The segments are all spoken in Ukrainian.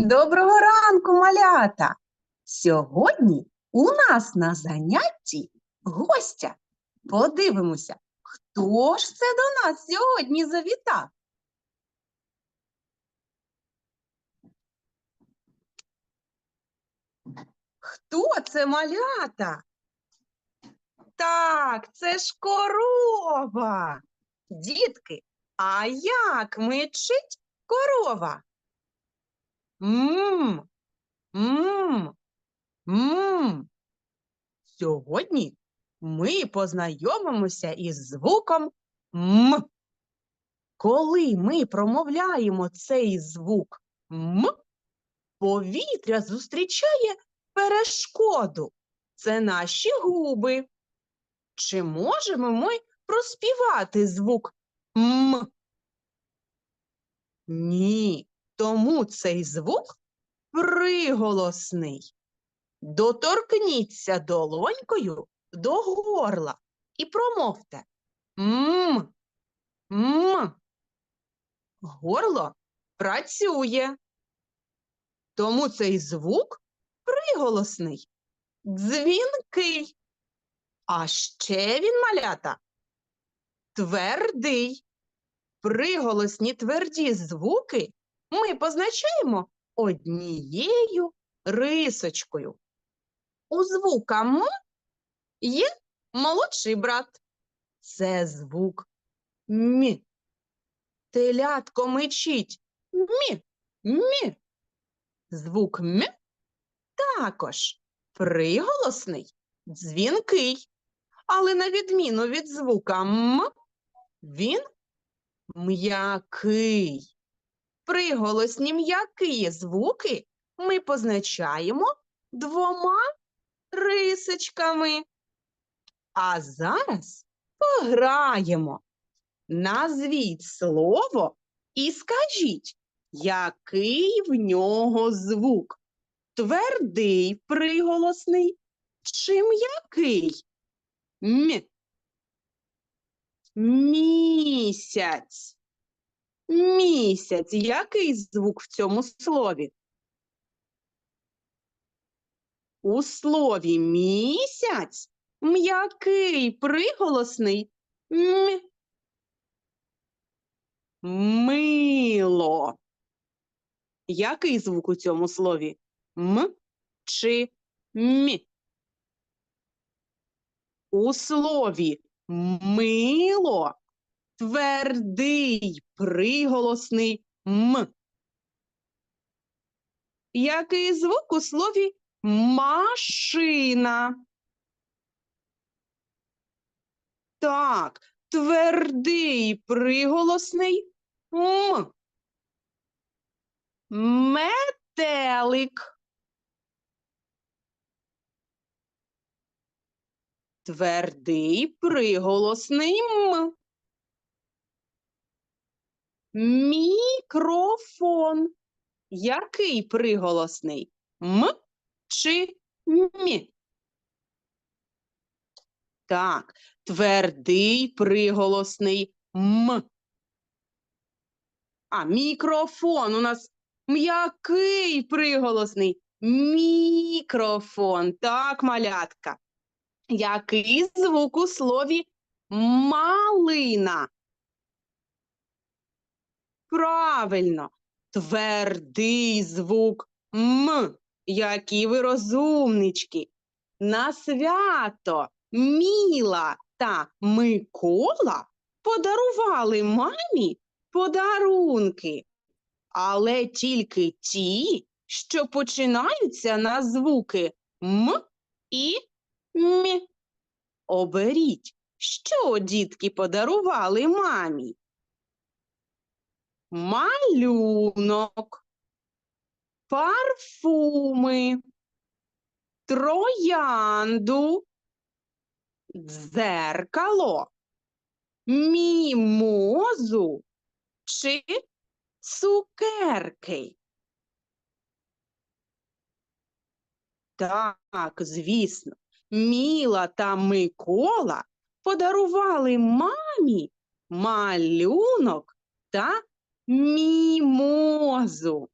Доброго ранку, малята! Сьогодні у нас на занятті гостя. Подивимося, хто ж це до нас сьогодні завітав? Хто це малята? Так, це ж корова. Дітки, а як мичить корова? Мм, мм, мм. Сьогодні ми познайомимося із звуком М. Коли ми промовляємо цей звук М, повітря зустрічає перешкоду. Це наші губи. Чи можемо ми проспівати звук М? Ні, тому цей звук приголосний. Доторкніться долонькою до горла і промовте М. М. Горло працює. Тому цей звук приголосний, дзвінкий. А ще він малята твердий. Приголосні тверді звуки ми позначаємо однією рисочкою. У звука М є молодший брат. Це звук М. Телятко мичить Мі, Мі. Звук М також приголосний, дзвінкий. Але на відміну від звука М, він м'який. Приголосні м'які звуки ми позначаємо двома рисочками. А зараз пограємо. Назвіть слово і скажіть, який в нього звук? Твердий приголосний чи м'який? М. Місяць. Місяць. Який звук в цьому слові? У слові місяць м'який приголосний м. Мило. Який звук у цьому слові? М чи м? У слові мило твердий приголосний м. Який звук у слові машина? Так, твердий приголосний м. Метелик. Твердий приголосний м. Мікрофон. Який приголосний? М чи мі? Так, твердий приголосний м. А мікрофон у нас м'який приголосний. Мікрофон. Так, малятка. Який звук у слові малина? Правильно, твердий звук М. Які ви розумнички. На свято Міла та Микола подарували мамі подарунки, але тільки ті, що починаються на звуки М і М. Оберіть, що дітки подарували мамі? Малюнок, парфуми, троянду, дзеркало, мімозу чи цукерки. Так, звісно, Міла та Микола подарували мамі малюнок та мімозу.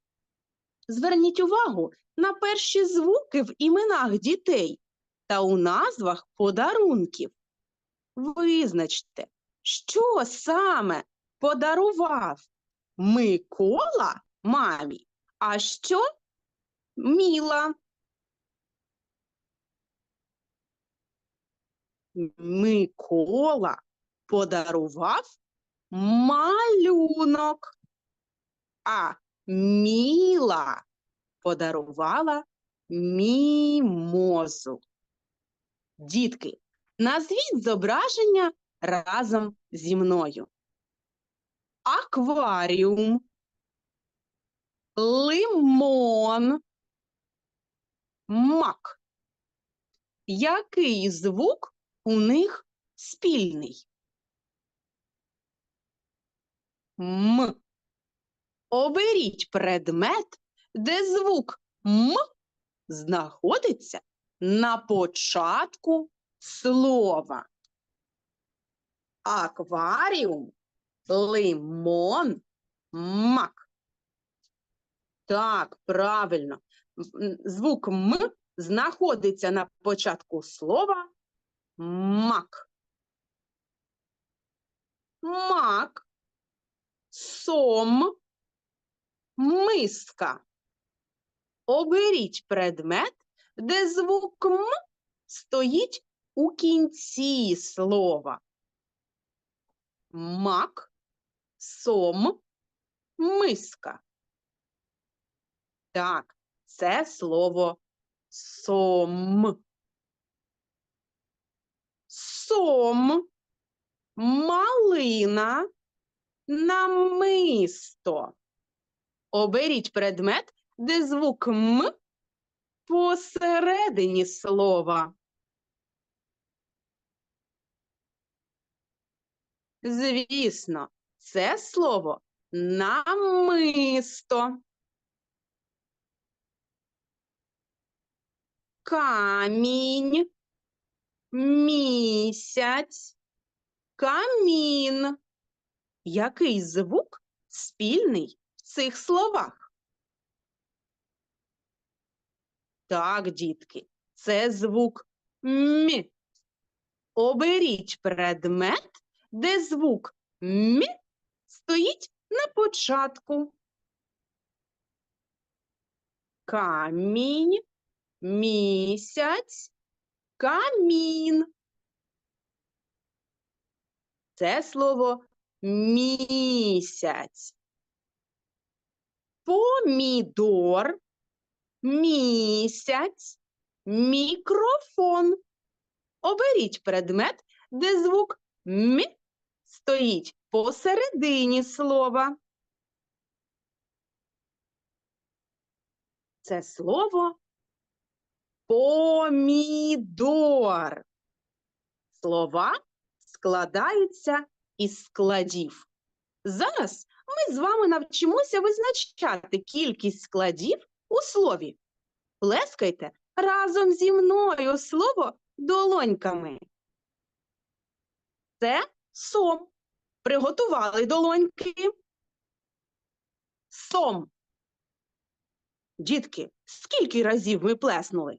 Зверніть увагу на перші звуки в іменах дітей та у назвах подарунків. Визначте, що саме подарував Микола мамі, а що Міла. Микола подарував малюнок, а Міла подарувала мімозу. Дітки, назвіть зображення разом зі мною. Акваріум, лимон, мак. Який звук у них спільний? М. Оберіть предмет, де звук М знаходиться на початку слова. Акваріум, лимон, мак. Так, правильно. Звук М знаходиться на початку слова мак. Мак, сом, миска. Оберіть предмет, де звук М стоїть у кінці слова. Мак, сом, миска. Так, це слово сом. Сом, малина, намисто. Оберіть предмет, де звук М посередині слова. Звісно, це слово намисто. Камінь, місяць, камін. Який звук спільний цих словах? Так, дітки, це звук М. Оберіть предмет, де звук М стоїть на початку. Камінь, місяць, камін. Це слово місяць. Помідор, місяць, мікрофон. Оберіть предмет, де звук М стоїть посередині слова. Це слово помідор. Слова складаються із складів. Зараз ми з вами навчимося визначати кількість складів у слові. Плескайте разом зі мною слово долоньками. Це сом. Приготували долоньки. Сом. Дітки, скільки разів ми плеснули?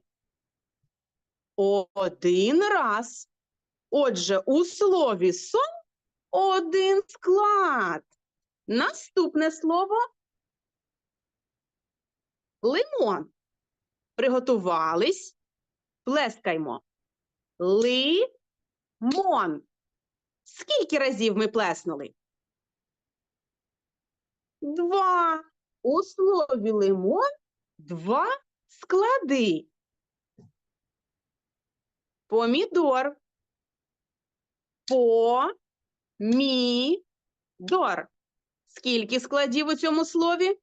Один раз. Отже, у слові сом один склад. Наступне слово лимон. Приготувались. Плескаймо. Лимон. Скільки разів ми плеснули? Два. У слові лимон два склади. Помідор. По-мі-дор. Скільки складів у цьому слові?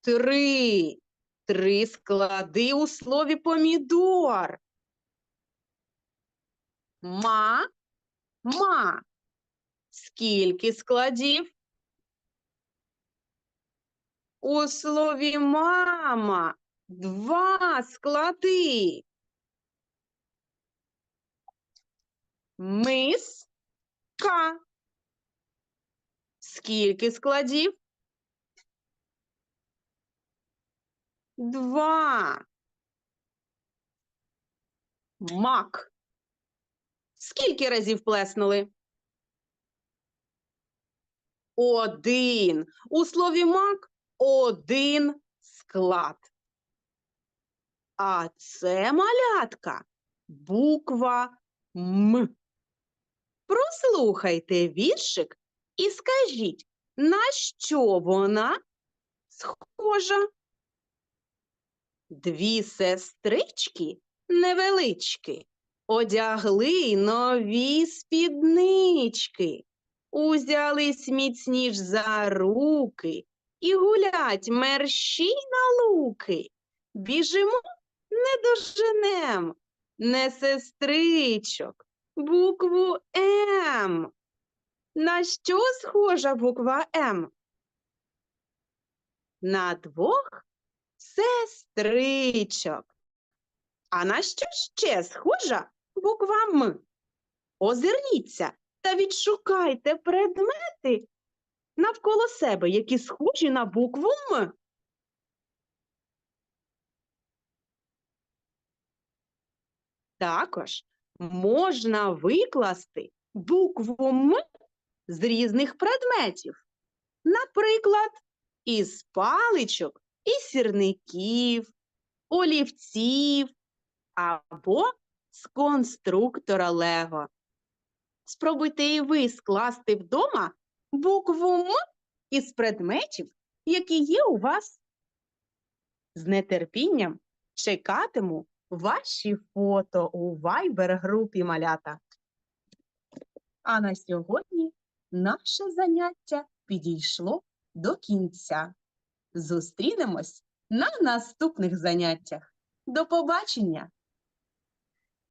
Три. Три склади у слові помідор. Ма, ма. Скільки складів? У слові мама два склади. К. Скільки складів? Два. Мак. Скільки разів плеснули? Один. У слові мак один склад. А це малятка. Буква М. Прослухайте віршик і скажіть, на що вона схожа? Дві сестрички невеличкі одягли нові спіднички, узялись міцніш за руки і гулять мерщій на луки. Біжимо, не доженем, не сестричок, букву М. На що схожа буква М? На двох сестричок. А на що ще схожа буква М? Озирніться та відшукайте предмети навколо себе, які схожі на букву М. Також можна викласти букву М з різних предметів. Наприклад, із паличок і сірників, олівців або з конструктора Лего. Спробуйте і ви скласти вдома букву М із предметів, які є у вас. З нетерпінням чекатиму ваші фото у Viber-групі малята. А на сьогодні наше заняття підійшло до кінця. Зустрінемось на наступних заняттях. До побачення!